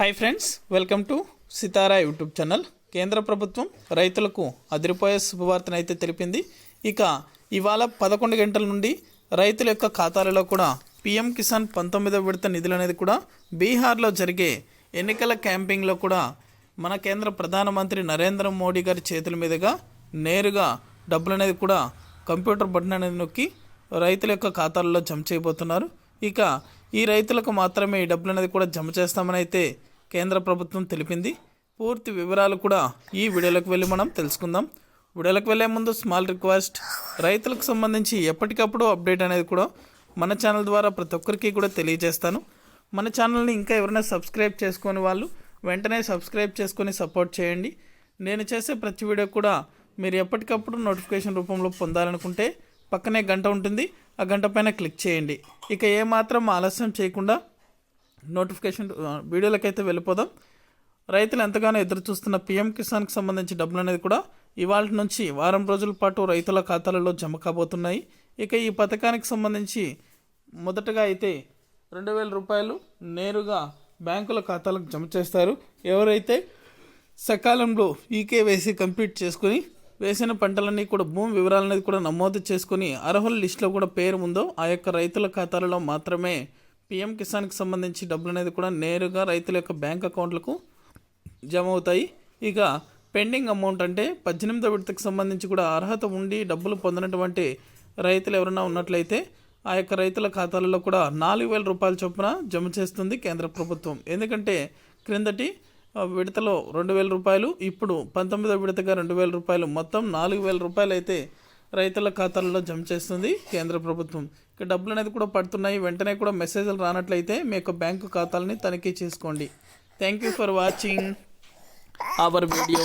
Hi friends welcome to Sitara YouTube channel కేంద్ర ప్రభుత్వం రైతులకు అదిరిపోయే శుభవార్తను అయితే తెలిపింది. ఇక ఇవాళ పదకొండు గంటల నుండి రైతుల యొక్క ఖాతాలలో కూడా పిఎం కిసాన్ పంతొమ్మిదవ విడత నిధులు అనేది కూడా బీహార్లో జరిగే ఎన్నికల క్యాంపింగ్లో కూడా మన కేంద్ర ప్రధానమంత్రి నరేంద్ర మోడీ గారి చేతుల మీదుగా నేరుగా డబ్బులు అనేది కూడా కంప్యూటర్ బటన్ అనేది నొక్కి రైతుల యొక్క ఖాతాల్లో జమ చేయబోతున్నారు. ఇక ఈ రైతులకు మాత్రమే ఈ డబ్బులు అనేది కూడా జమ చేస్తామని అయితే కేంద్ర ప్రభుత్వం తెలిపింది. పూర్తి వివరాలు కూడా ఈ వీడియోలోకి వెళ్ళి మనం తెలుసుకుందాం. వీడియోలోకి వెళ్ళే ముందు స్మాల్ రిక్వెస్ట్ రైతులకు సంబంధించి ఎప్పటికప్పుడు అప్డేట్ అనేది కూడా మన ఛానల్ ద్వారా ప్రతి ఒక్కరికి కూడా తెలియజేస్తాను. మన ఛానల్ని ఇంకా ఎవరైనా సబ్స్క్రైబ్ చేసుకొని వాళ్ళు వెంటనే సబ్స్క్రైబ్ చేసుకొని సపోర్ట్ చేయండి. నేను చేసే ప్రతి వీడియో కూడా మీరు ఎప్పటికప్పుడు నోటిఫికేషన్ రూపంలో పొందాలనుకుంటే పక్కనే గంట ఉంటుంది. ఆ గంట పైన క్లిక్ చేయండి. ఇక ఏమాత్రం ఆలస్యం చేయకుండా నోటిఫికేషన్ వీడియోలకైతే వెళ్ళిపోదాం. రైతులు ఎంతగానో ఎదురు చూస్తున్న పిఎం కిసాన్కి సంబంధించి డబ్బులు అనేది కూడా ఇవాళ నుంచి వారం రోజుల పాటు రైతుల ఖాతాలలో జమ కాబోతున్నాయి. ఇక ఈ పథకానికి సంబంధించి మొదటగా అయితే రెండు వేల రూపాయలు నేరుగా బ్యాంకుల ఖాతాలకు జమ చేస్తారు. ఎవరైతే సకాలంలో ఈకేవైసీ కంప్లీట్ చేసుకుని వేసిన పంటలన్నీ కూడా భూమి వివరాలనేది కూడా నమోదు చేసుకుని అర్హుల లిస్టులో కూడా పేరు ఉందో ఆ యొక్క రైతుల ఖాతాలలో మాత్రమే పిఎం కిసాన్కి సంబంధించి డబ్బులు అనేది కూడా నేరుగా రైతుల యొక్క బ్యాంక్ అకౌంట్లకు జమ అవుతాయి ఇక పెండింగ్ అమౌంట్ అంటే పద్దెనిమిదో విడతకు సంబంధించి కూడా అర్హత ఉండి డబ్బులు పొందినటువంటి రైతులు ఎవరైనా ఉన్నట్లయితే ఆ యొక్క రైతుల ఖాతాలలో కూడా నాలుగు వేల రూపాయల చొప్పున జమ చేస్తుంది కేంద్ర ప్రభుత్వం. ఎందుకంటే క్రిందటి విడతలో రెండు వేల రూపాయలు ఇప్పుడు పంతొమ్మిదో విడతగా రెండు వేల రూపాయలు మొత్తం నాలుగు వేల రూపాయలు అయితే రైతుల ఖాతాలలో జమ చేస్తుంది కేంద్ర ప్రభుత్వం. ఇక డబ్బులు అనేది కూడా పడుతున్నాయి. వెంటనే కూడా మెసేజ్లు రానట్లయితే మీ యొక్క బ్యాంకు ఖాతాలని తనిఖీ చేసుకోండి. Thank you for watching. Our video.